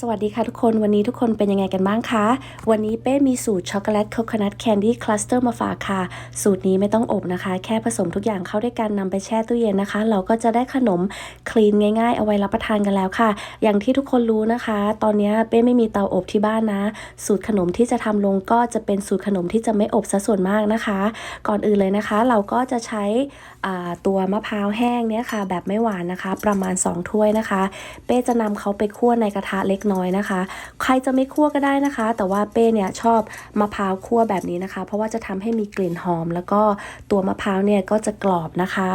สวัสดีค่ะทุกคนวันนี้ทุกคนเป็นยังไงกันบ้างคะ วันนี้เป้มีสูตรช็อกโกแลตโคคนัทแคนดี้คลัสเตอร์มาฝากค่ะ สูตรนี้ไม่ต้องอบนะคะ แค่ผสมทุกอย่างเข้าด้วยกันนำไปแช่ตู้เย็นนะคะ เราก็จะได้ขนมคลีนง่ายๆ เอาไว้รับประทานกันแล้วค่ะ อย่างที่ทุกคนรู้นะคะ ตอนนี้เป้ไม่มีเตาอบที่บ้านนะ สูตรขนมที่จะทำลงก็จะเป็นสูตรขนมที่จะไม่อบซะส่วนมากนะคะ ก่อนอื่นเลยนะคะ เราก็จะใช้ตัวมะพร้าวแห้งเนี่ยค่ะ แบบไม่หวานนะคะ ประมาณ 2 ถ้วยนะคะ เป้จะนำเขาไปคั่วในกระทะเล็กน้อยนะคะ ใครจะไม่คั่วก็ได้นะคะ แต่ว่าเป้เนี่ยชอบมะพร้าวคั่วแบบนี้นะคะ เพราะว่าจะทำให้มีกลิ่นหอม แล้วก็ตัวมะพร้าวเนี่ยก็จะกรอบนะคะ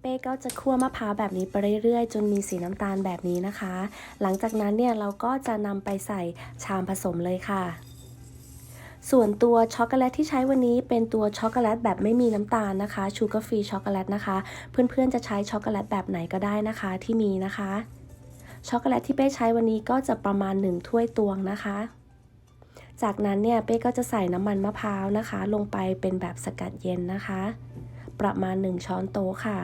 เป้ก็จะคั่วมะพร้าวแบบนี้ไปเรื่อยๆ จนมีสีน้ำตาลแบบนี้นะคะ หลังจากนั้นเนี่ยเราก็จะนำไปใส่ชามผสมเลยค่ะ ส่วนตัวช็อกโกแลตที่ใช้วันนี้เป็นตัวช็อกโกแลตแบบไม่มีน้ำตาลนะคะชูการ์ฟรีช็อกโกแลตนะคะ เพื่อนๆจะใช้ช็อกโกแลตแบบไหนก็ได้นะคะที่มีนะคะ ช็อกโกแลตที่เป้ใช้วันนี้ก็จะประมาณ 1 ถ้วยตวงนะคะ จากนั้นเนี่ยเป้ก็จะใส่น้ำมันมะพร้าวนะคะ ลงไปเป็นแบบสกัดเย็นนะคะ ประมาณ 1 ช้อนโต๊ะค่ะ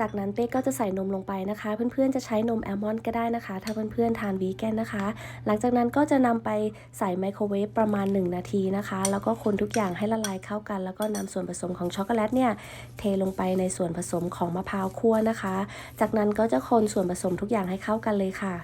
จากนั้นเป้ก็จะใส่นมลงไปนะคะ เพื่อนๆจะใช้นมแอลมอนด์ก็ได้นะคะ ถ้าเพื่อนๆทานวีแกนนะคะ หลังจากนั้นก็จะนำไปใส่ไมโครเวฟประมาณ 1 นาทีนะคะ แล้วก็คนทุกอย่างให้ละลายเข้ากัน แล้วก็นำส่วนผสมของช็อกโกแลตเนี่ยเทลงไปในส่วนผสมของมะพร้าวคั่วนะคะ จากนั้นก็จะคนส่วนผสมทุกอย่างให้เข้ากันเลยค่ะ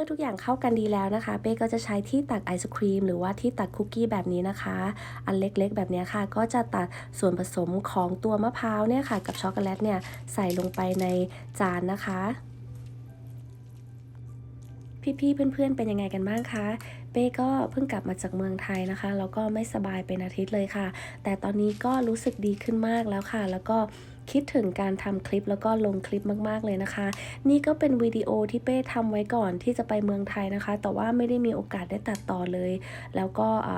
มื่อทุกอย่างเข้ากันดีแล้วนะคะ เป้ก็จะใช้ที่ตักไอศครีม หรือว่าที่ตักคุกกี้แบบนี้นะคะ อันเล็กๆ แบบนี้ค่ะ ก็จะตัดส่วนผสมของตัวมะพร้าวเนี่ยค่ะ กับช็อกโกแลตเนี่ยใส่ลงไปในจานนะคะพี่ๆ เพื่อนๆ เป็นยังไงกันบ้างคะ เป้ก็เพิ่งกลับมาจากเมืองไทยนะคะ แล้วก็ไม่สบายเป็นอาทิตย์เลยค่ะ แต่ตอนนี้ก็รู้สึกดีขึ้นมากแล้วค่ะ แล้วก็ คิดถึงการทำคลิปแล้วก็ลงคลิปมากๆเลยนะคะ นี่ก็เป็นวิดีโอที่เป้ทำไว้ก่อนที่จะไปเมืองไทยนะคะ แต่ว่าไม่ได้มีโอกาสได้ตัดต่อเลย แล้วก็อ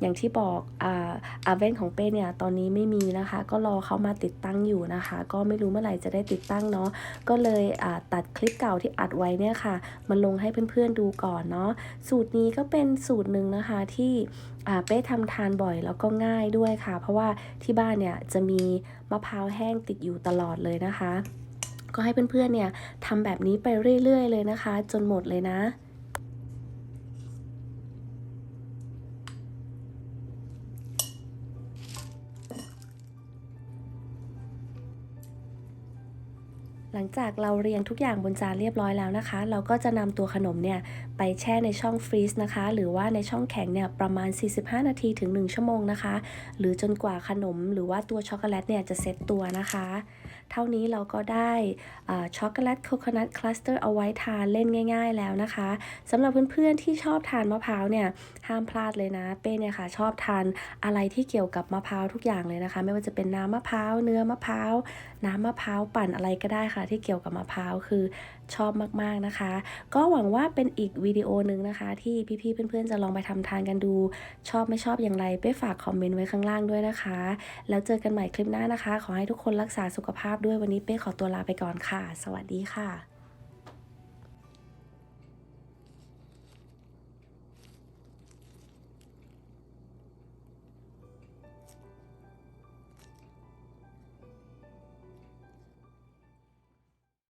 อย่างที่บอกอาเวนของเป้เนี่ยตอนนี้ไม่มีนะคะ ก็รอเขามาติดตั้งอยู่นะคะ ก็ไม่รู้เมื่อไหร่จะได้ติดตั้งเนาะก็เลยตัดคลิปเก่าที่อัดไว้เนี่ยค่ะมาลงให้เพื่อนๆดูก่อนเนาะสูตรนี้ก็เป็นสูตรหนึ่งนะคะที่เป้ทำทานบ่อยแล้วก็ง่ายด้วยค่ะ เพราะว่าที่บ้านเนี่ยจะมี มะพร้าวแห้งติดอยู่ตลอดเลยนะคะ ก็ให้เพื่อนๆเนี่ยทำแบบนี้ไปเรื่อยๆเลยนะคะ จนหมดเลยนะ หลังจากเราเรียงทุกอย่างบนจานเรียบร้อยแล้วนะคะ เราก็จะนำตัวขนมเนี่ยไปแช่ในช่องฟรีซนะคะ หรือว่าในช่องแข็งเนี่ยประมาณ 45 นาทีถึง 1 ชั่วโมงนะคะ หรือจนกว่าขนมหรือว่าตัวช็อกโกแลตเนี่ยจะเซ็ตตัวนะคะ เท่านี้เราก็ได้ช็อกโกแลตโคคอนัทคลัสเตอร์เอาไว้ทานเล่นง่าย ๆ แล้วนะคะสำหรับเพื่อนๆที่ชอบทานมะพร้าวเนี่ยห้ามพลาดเลยนะเป้เนี่ยค่ะชอบทานอะไรที่เกี่ยวกับมะพร้าวทุกอย่างเลยนะคะ ไม่ว่าจะเป็นน้ำมะพร้าวเนื้อมะพร้าวน้ำมะพร้าวปั่นอะไรก็ได้ค่ะ ที่เกี่ยวกับมะพร้าวคือชอบมากๆนะคะ ก็หวังว่าเป็นอีกวิดีโอหนึ่งนะคะ ที่พี่ๆเพื่อนๆจะลองไปทำทานกันดู ชอบไม่ชอบอย่างไรเป้ฝากคอมเมนต์ไว้ข้างล่างด้วยนะคะ แล้วเจอกันใหม่คลิปหน้านะคะ ขอให้ทุกคนรักษาสุขภาพด้วยวันนี้เป้ขอตัวลาไปก่อนค่ะ สวัสดีค่ะ